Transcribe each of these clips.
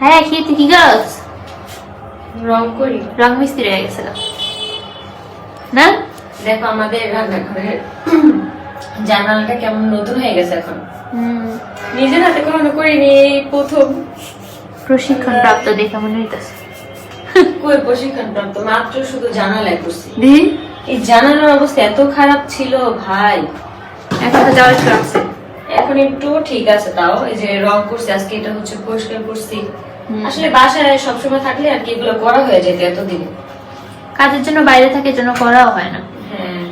হ্যাঁ কি তুই কি গাছ রং করি। রং মিস্ত্রি হয়ে গেছে গা। না? দেখো আমাদের রান্নাঘরের জানালাটা কেমন নতুন হয়ে গেছে এখন। নিজের হাতে কখনো করিনি প্রথম। প্রশিক্ষণ প্রাপ্ত দেখে মনে হইতেছে। কই প্রশিক্ষণ প্রাপ্ত মাত্র শুধু জানালায় করছি এই জানালার অবস্থা এত খারাপ ছিল ভাই। এখন যাওয়ার এখন একটু ঠিক আছে তাও এই যে রং করছি আজকে এটা হচ্ছে পরিষ্কার করছি। আসলে বাসায় সবসময় থাকলে আর কি এগুলো করা হয়ে যেত এতদিনে। কাজের জন্য বাইরে থাকে জন্য করাও হয় না। হ্যাঁ।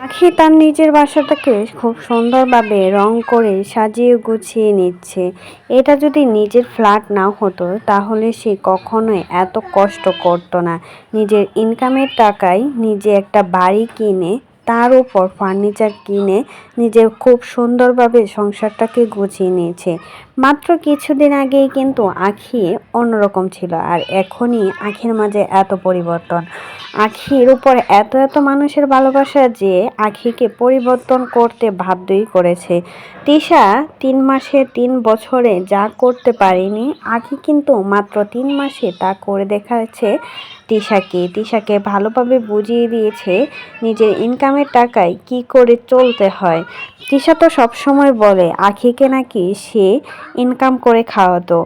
আখি তার নিজের বাসাটাকে খুব সুন্দরভাবে রং করে সাজিয়ে গুছিয়ে নিচ্ছে। এটা যদি নিজের ফ্ল্যাট না হতো তাহলে সে কখনোই এত কষ্ট করতো না। নিজের ইনকামের টাকায় নিজে একটা বাড়ি কিনে তার উপর ফার্নিচার কিনে নিজের খুব সুন্দরভাবে সংসারটাকে গুছিয়ে নিয়েছে। মাত্র কিছুদিন আগেই কিন্তু আখি অন্যরকম ছিল আর এখনই আখির মাঝে এত পরিবর্তন। আখির উপর এত এত মানুষের ভালোবাসা যে আখিকে পরিবর্তন করতে বাধ্যই করেছে। তিশা তিন মাসে তিন বছরে যা করতে পারেনি, আখি কিন্তু মাত্র তিন মাসে তা করে দেখাচ্ছে তিশাকে। তিশাকে ভালোভাবে বুঝিয়ে দিয়েছে নিজের ইনকামের টাকায় কি করে চলতে হয়। তিশা তো সবসময় বলে, আখিকে নাকি সে ইনকাম করে খাওয়াতো।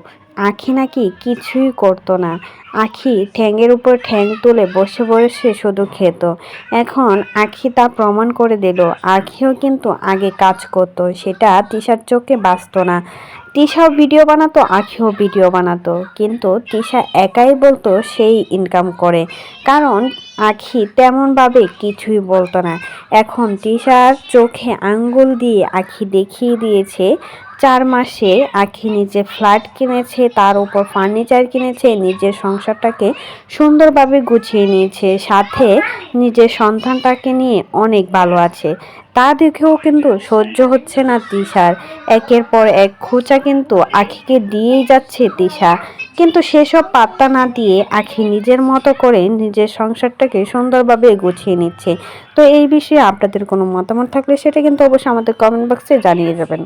আখি নাকি কিছুই করতো না। আখি ঠ্যাঙের উপর ঠ্যাং তুলে বসে বসে শুধু খেত। এখন আখি তা প্রমাণ করে দিল, আখিও কিন্তু আগে কাজ করতো, সেটা তিশার চোখে বাঁচত না। তিশাও ভিডিও বানাতো, আখিও ভিডিও বানাতো, কিন্তু তিশা একাই বলতো সেই ইনকাম করে। কারণ আখি তেমনভাবে কিছুই বলতো না। এখন তিশার চোখে আঙ্গুল দিয়ে আখি দেখিয়ে দিয়েছে, চার মাসে আখি নিজে ফ্ল্যাট কিনেছে, তার উপর ফার্নিচার কিনেছে, নিজের সংসারটাকে সুন্দরভাবে গুছিয়ে নিয়েছে, সাথে নিজের সন্তানটাকে নিয়ে অনেক ভালো আছে। তা দেখেও কিন্তু সহ্য হচ্ছে না তিশার। একের পর এক খোঁচা কিন্তু আখিকে দিয়েই যাচ্ছে তিশা। কিন্তু সেসব পাত্তা না দিয়ে আখি নিজের মতো করে নিজের সংসারটাকে সুন্দরভাবে গুছিয়ে নিচ্ছে। তো এই বিষয়ে আপনাদের কোনো মতামত থাকলে সেটা কিন্তু অবশ্যই আমাদের কমেন্ট বক্সে জানিয়ে যাবেন।